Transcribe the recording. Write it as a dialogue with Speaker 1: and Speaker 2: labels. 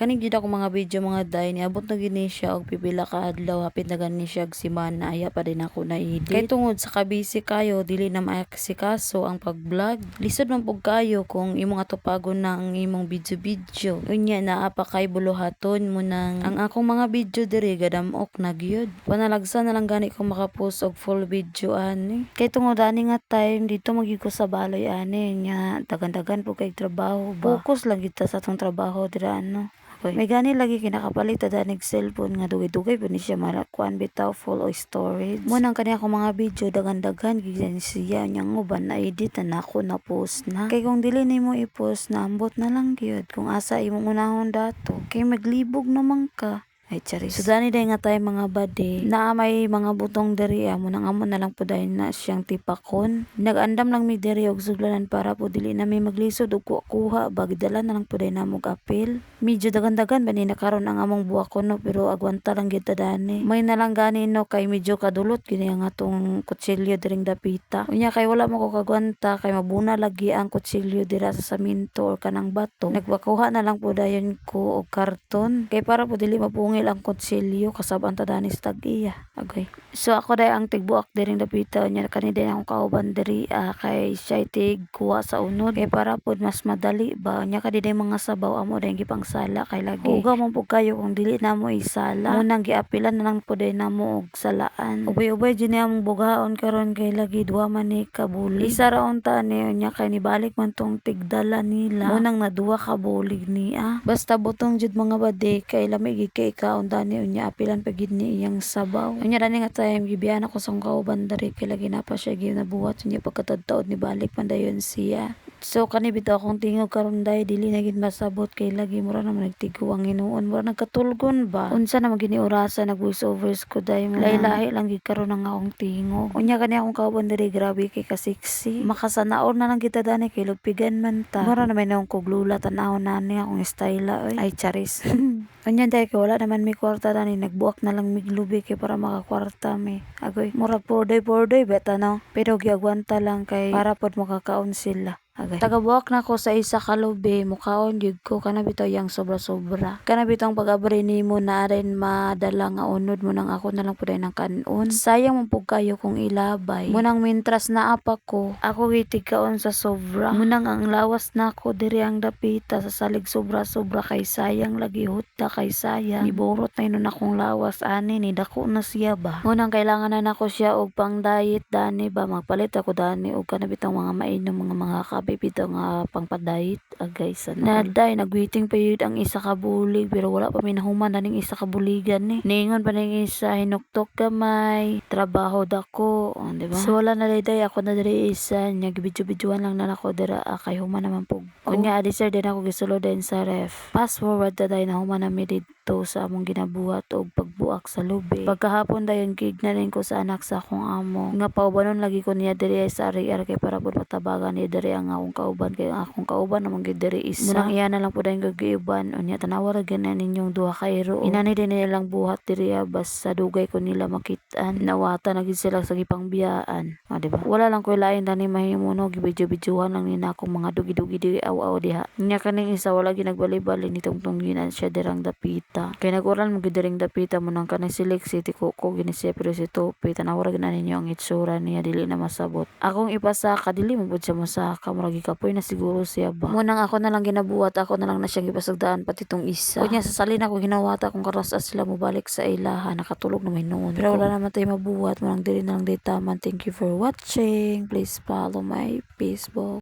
Speaker 1: Kaning gid ako mga video mga day niabot na gini siya og pipila ka adlaw hapit na gani siya og semana aya pa din ako na edit. Kay tungod sa kabisi kayo dili na maaksikaso ang pag-vlog. Lisod man pug kayo kung imong atupagon na ang imong video-video. Unya naa pa kay buluhaton mo nang ang akong mga video diri gadamok na gyud. Panalagsa na lang gani ko makapost og full video ani. Kay tungod ani nga time dito magyud ko sa baloy ani nya dagan-dagan po kay trabaho ba. Focus lang kita sa atong trabaho dira ano. Okay. May gani lagi kinakapalit ta danig cellphone nga dugay-dugay pa ni siya marakuan bitaw full o storage. Mo nang kani ako mga video dagan-dagan siya nyang uban na edit na ako na post na. Kay kung dili nimo i-post na ambot na lang gyud kung asa imong unahon dato. Kay maglibog naman ka. Ay, charis. So, dani day nga tayo mga bade. Naa may mga butong diri amo nang amo na lang po dahil na siyang tipakon. Nagandam lang mi diri og suglanan para po dili na may maglisod og kuha bagdala na lang po dahil na mog apil. Medyo dagan-dagan ba ni nakaron ang among buwakon no pero agwanta lang gyud ta dani. May na lang gani no kay medyo kadulot gini ang atong kutsilyo diring dapita. Unya kay wala mo ko kagwanta kay mabuna lagi ang kutsilyo dira sa saminto or kanang bato. Nagpakuha na lang po dayon ko og karton kay para po dili mapungil ang kutsilyo kasabang ta dani sa tag-iya. Okay. So ako day ang tigbuak diring dapita nya kani din akong kauban diri ah, kay siya tig kuha sa unod kay para pod mas madali ba nya kadi day mga sabaw amo day gipang sala kay lagi. Ugaw man pud kayo kung dili na mo isala. Mo nang giapilan na lang po day namo og salaan. Ubay-ubay jud among bugaon karon kay lagi duwa man ni kabuli. Isa ra unta ni nya kay nibalik man tong tigdala nila. Mo nang naduwa ka bulig niya. Basta butong jud mga bade kay lami gid kay kaon dani unya apilan pa gid ni iyang sabaw. Unya dani nga time gibiyan ako sa kauban dari kay lagi na pa siya gyud nabuhat unya pagkatadtaod ni balik man dayon siya. So kani bitaw akong tingog karon day dili na gid masabot kay lagi mura naman nagtigo ang hinuon mura nagkatulgon ba. Unsa na magini orasa nag voice overs ko day mo lahi-lahi lang gid karon ang akong tingog. Unya kani akong kauban diri grabe kay kasiksi. Makasanaon na lang kita dani kay lupigan man ta. Mura na may naong kuglula tanaw na ni akong style oy. Ay charis. Unya day kay wala naman mi kwarta dani nagbuak na lang miglubi kay para makakwarta mi. Agoy murag por day por day beta no. Pero giagwanta lang kay para pod makakaon sila. Tagabuak na ko sa isa ka lubi, mukaon gyud ko kana bitaw sobra-sobra. Kana bitaw ang pag-abri nimo na rin madala nga unod mo nang ako na lang puday ng kanon. Sayang mo pug kayo kung ilabay. Munang mintras na apa ko, ako gitig kaon sa sobra. Munang ang lawas na ko diri ang dapita sa salig sobra-sobra kay sayang lagi hutta kay sayang. Iborot na inon akong lawas ani ni dako na siya ba. Munang kailangan na nako siya og pang diet dani ba magpalit ako dani og kana bitaw mga mainom mga mga kape bitaw nga pang padayit agay sa naday nagwaiting pa yun ang isa ka bulig pero wala pa minahuman na ning isa ka buligan ni ningon pa ning isa hinuktok gamay trabaho dako oh, di ba? So wala na day. Ako na diri isa nya gibidyo-bidyoan lang na nako dira ah, kay human naman pug kunya adi sir din ako gisulo din sa ref. Fast forward ta day na human na mi dito sa among ginabuhat og pagbuak sa lubi. Pagkahapon dayon gignanin ko sa anak sa akong amo. Nga paubanon lagi ko niya diri sa ari-ari kay para pud matabagan niya diri ang akong kauban kay akong kauban namang gid diri isa. Munang iya na lang pud ang gagiuban unya tanawa ra na ninyong duha ka iro inani din nilang buhat diri ah, basta dugay ko nila makitaan. Nawata na gid sila sa gipang biyaan ah, di wala lang ko lain dani mahimo no gibidyo-bidyohan lang nina akong mga dugi-dugi diri aw-aw diha. Nya kaning isa wala gid nagbali-bali nitong tungginan siya dirang dapita kay naguran mo gid diring dapita mo nang kanang si Lexi ti ko gini siya pero si Topi tanawa ra gyud na ninyo ang itsura niya dili na masabot. Akong ipasaka dili mo pud siya masaka murag gikapoy na siguro siya ba? Munang ako na lang ginabuhat ako na lang na siyang gipasagdaan pati tong isa. Kunya sa salin ako ginawata kung karas as sila mobalik sa ilaha nakatulog na may noon. Pero wala naman tayo mabuhat munang dili na lang day taman thank you for watching. Please follow my facebook